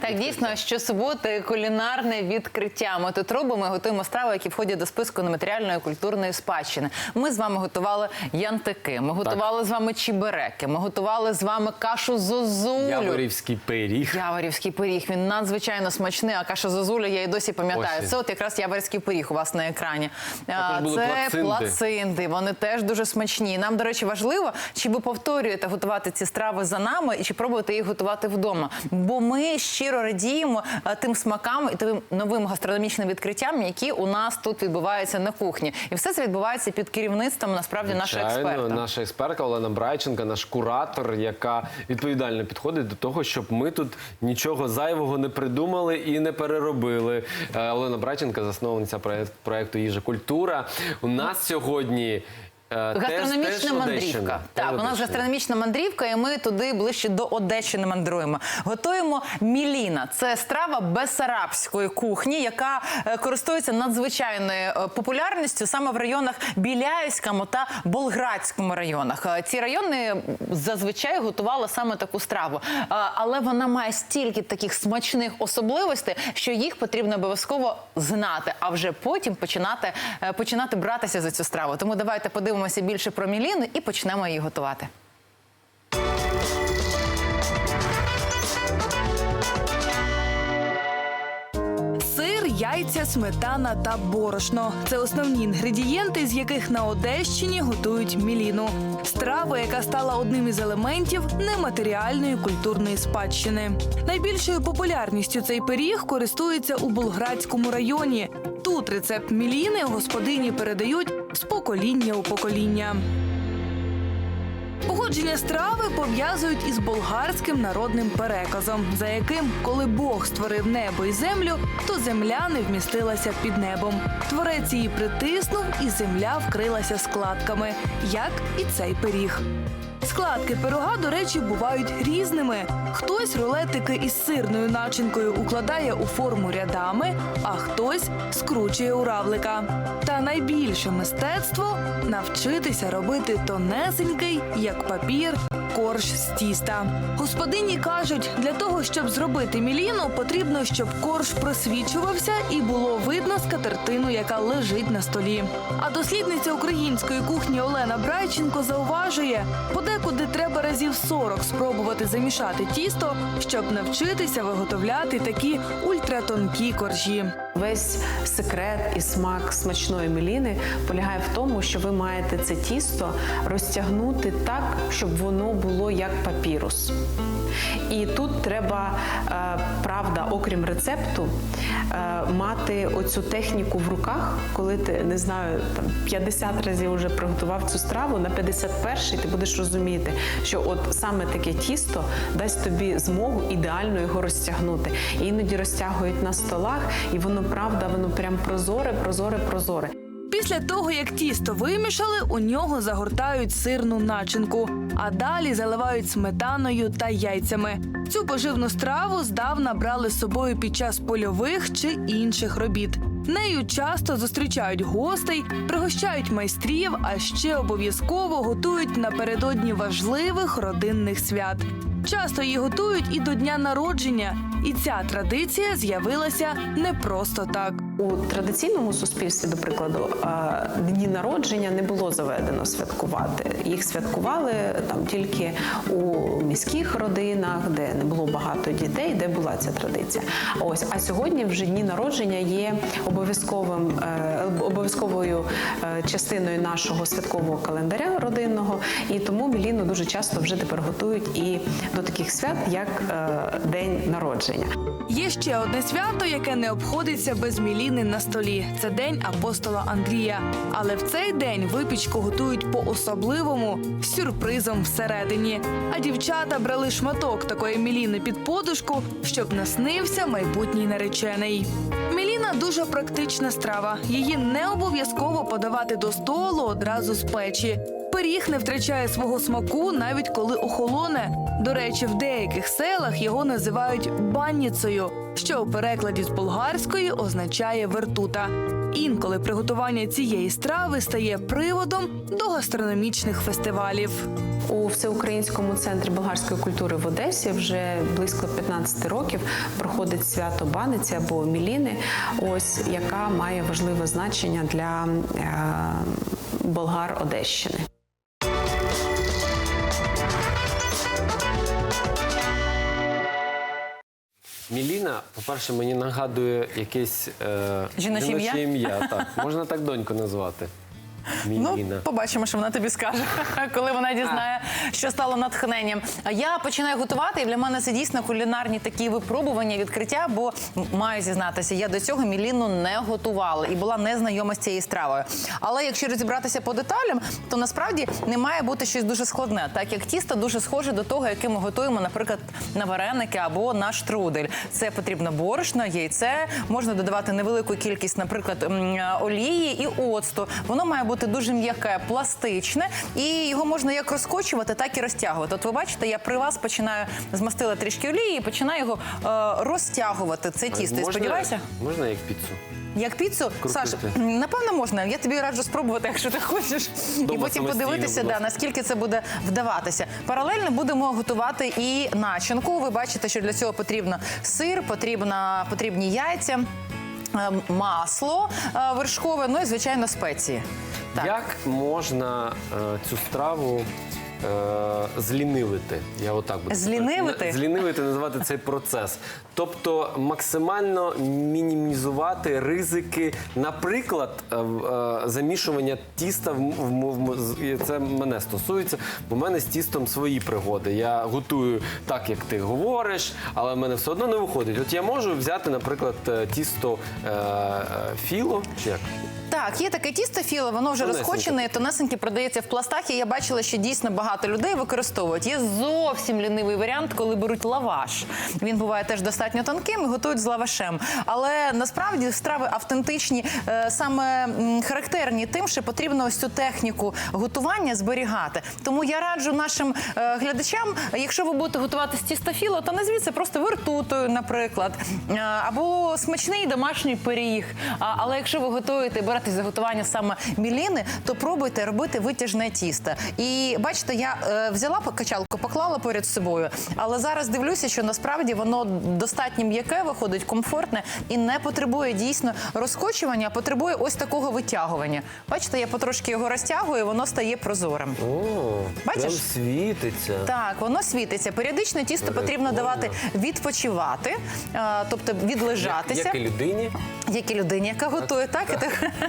Так, дійсно, щосуботи кулінарне відкриття. Ми тут робимо і готуємо страви, які входять до списку нематеріальної культурної спадщини. Ми з вами готували янтики, ми готували з вами чібереки, ми готували з вами кашу зозулю. Яворівський пиріг. Яворівський пиріг, він надзвичайно смачний, а каша зозуля я і досі пам'ятаю. Ось він. Це от якраз яворівський пиріг у вас на екрані. А, були Це плацинти. плацинти, вони теж дуже смачні. Нам, до речі, важливо, чи ви повторюєте готувати ці страви за нами і чи пробуєте їх готувати вдома. Бо ми щиро радіємо е, тим смакам і тим новим гастрономічним відкриттям, які у нас тут відбуваються на кухні. І все це відбувається під керівництвом насправді нашого експерта. наша експертка Олена Брайченка, наш куратор, яка відповідально підходить до того, щоб ми тут нічого зайвого не придумали і не переробили. Е, Олена Брайченка, засновниця проєкт- проєкту Їжа культура. У нас сьогодні. Е, теж- Гастрономічна теж мандрівка. Теж Так, у нас гастрономічна мандрівка, і ми туди ближче до Одещини мандруємо. Готуємо міліна. Це страва бесарабської кухні, яка е, користується надзвичайною е, популярністю саме в районах Біляївському та Болградському районах. Ці райони зазвичай готували саме таку страву, але вона має стільки таких смачних особливостей, що їх потрібно обов'язково знати, а вже потім починати, починати братися за цю страву. Тому давайте подивимося більше про міліну і почнемо її готувати. Яйця, сметана та борошно це основні інгредієнти, з яких на Одещині готують міліну. Страва, яка стала одним із елементів нематеріальної культурної спадщини. Найбільшою популярністю цей пиріг користується у Болградському районі. Тут рецепт міліни господині передають з покоління у покоління. Походження страви пов'язують із болгарським народним переказом, за яким, коли Бог створив небо і землю, то земля не вмістилася під небом. Творець її притиснув, і земля вкрилася складками, як і цей пиріг. Складки пирога, до речі, бувають різними. Хтось рулетики із сирною начинкою укладає у форму рядами, а хтось скручує у равлика. Та найбільше мистецтво навчитися робити тонесенький, як папір, корж з тіста. Господині кажуть, для того, щоб зробити міліну, потрібно, щоб корж просвічувався і було видно скатертину, яка лежить на столі. А дослідниця української кухні Олена Брайченко зауважує, подекуди треба разів 40 спробувати замішати тісто, щоб навчитися виготовляти такі ультратонкі коржі. Весь секрет і смак смачної меліни полягає в тому, що ви маєте це тісто розтягнути так, щоб воно було як папірус. І тут треба, е, правда, окрім рецепту, е, мати оцю техніку в руках, коли ти не знаю, там 50 разів вже приготував цю страву, на 51-й ти будеш розуміти, що от саме таке тісто дасть тобі змогу ідеально його розтягнути. І іноді розтягують на столах, і воно правда, воно прям прозоре, прозоре, прозоре. Після того, як тісто вимішали, у нього загортають сирну начинку, а далі заливають сметаною та яйцями. Цю поживну страву здавна брали з собою під час польових чи інших робіт. Нею часто зустрічають гостей, пригощають майстрів, а ще обов'язково готують напередодні важливих родинних свят. Часто її готують і до дня народження, і ця традиція з'явилася не просто так. У традиційному суспільстві, до прикладу, дні народження не було заведено святкувати. Їх святкували там тільки у міських родинах, де не було багато дітей, де була ця традиція. Ось а сьогодні вже дні народження є обов'язковим е, обов'язковою е, частиною нашого святкового календаря родинного, і тому міліну дуже часто вже тепер готують і до таких свят, як е, день народження. Є ще одне свято, яке не обходиться без міліни на столі. Це день апостола Андрія. Але в цей день випічку готують по-особливому з сюрпризом всередині. А дівчата брали шматок такої міліни під подушку, щоб наснився майбутній наречений. Міліна дуже практична страва. Її не обов'язково подавати до столу одразу з печі. Пиріг не втрачає свого смаку навіть коли охолоне. До речі, в деяких селах його називають банніцею, що у перекладі з болгарської означає вертута. Інколи приготування цієї страви стає приводом до гастрономічних фестивалів. У всеукраїнському центрі болгарської культури в Одесі вже близько 15 років проходить свято Баниці або Міліни, ось яка має важливе значення для е, болгар Одещини. Міліна, по-перше, мені нагадує якесь е, Жіноче ім'я? ім'я. Так, можна так доньку назвати. Ну, побачимо, що вона тобі скаже, коли вона дізнає, що стало натхненням. А я починаю готувати, і для мене це дійсно кулінарні такі випробування, відкриття, бо маю зізнатися, я до цього міліну не готувала і була не знайома з цією стравою. Але якщо розібратися по деталям, то насправді не має бути щось дуже складне, так як тісто дуже схоже до того, яке ми готуємо, наприклад, на вареники або на штрудель. Це потрібно борошно, яйце, можна додавати невелику кількість, наприклад, олії і оцту. Воно має бути дуже м'яке, пластичне, і його можна як розкочувати, так і розтягувати. От ви бачите, я при вас починаю змастила трішки олії і починаю його е, розтягувати. Це тісто. Можна- сподіваюся. Можна як піцу? Як піцу, Крутити. Саш, напевно можна. Я тобі раджу спробувати, якщо ти хочеш, і потім подивитися, да, наскільки це буде вдаватися. Паралельно будемо готувати і начинку. Ви бачите, що для цього потрібно сир, потрібна, потрібні яйця. Е, Масло е, вершкове, ну і звичайно спеції. Так. Як можна е, цю страву злінивити? Я отак буду Злінивити? Злінивити називати цей процес. Тобто максимально мінімізувати ризики, наприклад, е, е, замішування тіста в, це мене стосується, бо в мене з тістом свої пригоди. Я готую так, як ти говориш, але в мене все одно не виходить. От я можу взяти, наприклад, е, тісто е, е, філо, чи як? Так, є таке тісто філо, воно вже Тонесеньке. розкочене, тонесеньке продається в пластах. І я бачила, що дійсно багато людей використовують. Є зовсім лінивий варіант, коли беруть лаваш. Він буває теж достатньо тонким і готують з лавашем. Але насправді страви автентичні, е, саме характерні тим, що потрібно ось цю техніку готування зберігати. Тому я раджу нашим е, глядачам, якщо ви будете готувати з тіста філо, то назвіть це просто вертутою, наприклад, Е, або смачний домашній пиріг. Але якщо ви готуєте, берете за готування саме міліни, то пробуйте робити витяжне тісто. І бачите, я е, взяла качалку, поклала поряд з собою, але зараз дивлюся, що насправді воно достатньо м'яке виходить, комфортне і не потребує дійсно розкочування, а потребує ось такого витягування. Бачите, я потрошки його розтягую, воно стає прозорим. О, Бачиш? прям світиться. Так, воно світиться. Періодично тісто потрібно давати відпочивати, е, тобто відлежатися. Як і людині. Як і людині, яка готує, так? Так.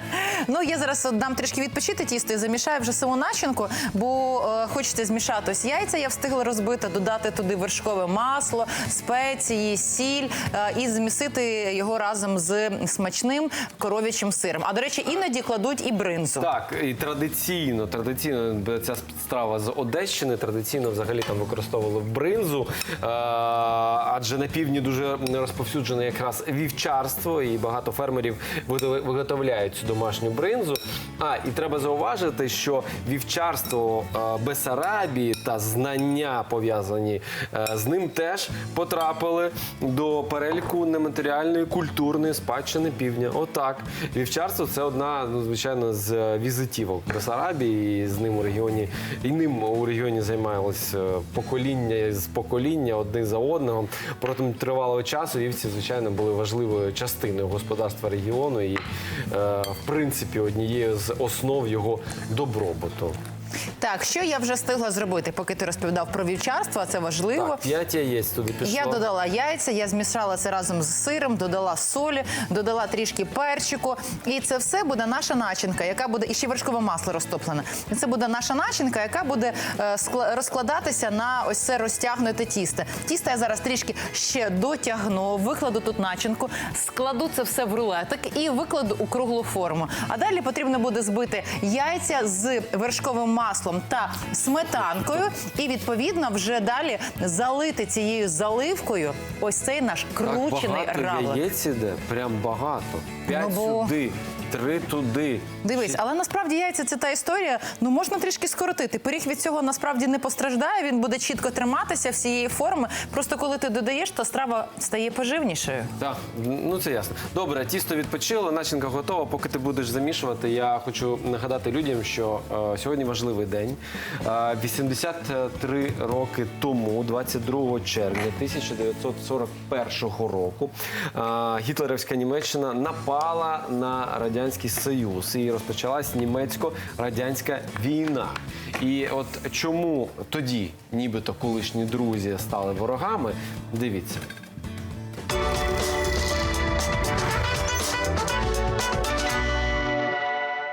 Ну, я зараз дам трішки відпочити тісто і замішаю вже саму начинку, бо е, хочеться змішати ось яйця, я встигла розбити, додати туди вершкове масло, спеції, сіль е, і змісити його разом з смачним коров'ячим сиром. А до речі, іноді кладуть і бринзу. Так, і традиційно, традиційно ця страва з Одещини традиційно взагалі там використовували бринзу, е, адже на півдні дуже розповсюджене якраз вівчарство, і багато фермерів виготовляють цю домашню бринзу. А і треба зауважити, що вівчарство е, Бесарабії та знання пов'язані е, з ним теж потрапили до переліку нематеріальної культурної спадщини півдня. Отак. Вівчарство це одна, ну, звичайно, з візитівок Бесарабії. І з ним у регіоні і ним у регіоні займалось е, покоління з покоління один за одного. Протягом тривалого часу вівці, звичайно, були важливою частиною господарства регіону і, е, в принципі, однією з основ його добробуту. Так, що я вже встигла зробити, поки ти розповідав про вівчарство, а це важливо. Так, п'ять яєць туди пішло. Я додала яйця, я змішала це разом з сиром, додала солі, додала трішки перчику. І це все буде наша начинка, яка буде і ще вершкове масло розтоплене. І це буде наша начинка, яка буде е, розкладатися на ось це розтягнуте тісто. Тісто я зараз трішки ще дотягну, викладу тут начинку, складу це все в рулетик і викладу у круглу форму. А далі потрібно буде збити яйця з вершковим маслом маком та сметанкою, і відповідно вже далі залити цією заливкою ось цей наш кручений так багато равлик. яєць іде, прям багато. П'ять Ну, бо- сюди, три туди. Дивись, але насправді яйця це та історія. Ну можна трішки скоротити. Пиріг від цього насправді не постраждає. Він буде чітко триматися всієї форми. Просто коли ти додаєш, то страва стає поживнішою. Так, ну це ясно. Добре, тісто відпочило, начинка готова. Поки ти будеш замішувати, я хочу нагадати людям, що е, сьогодні важливий день. Е, 83 роки тому, 22 червня 1941 року, е, гітлерівська Німеччина напала на радянський Союз і розпочалась німецько-радянська війна. І от чому тоді, нібито колишні друзі стали ворогами, дивіться.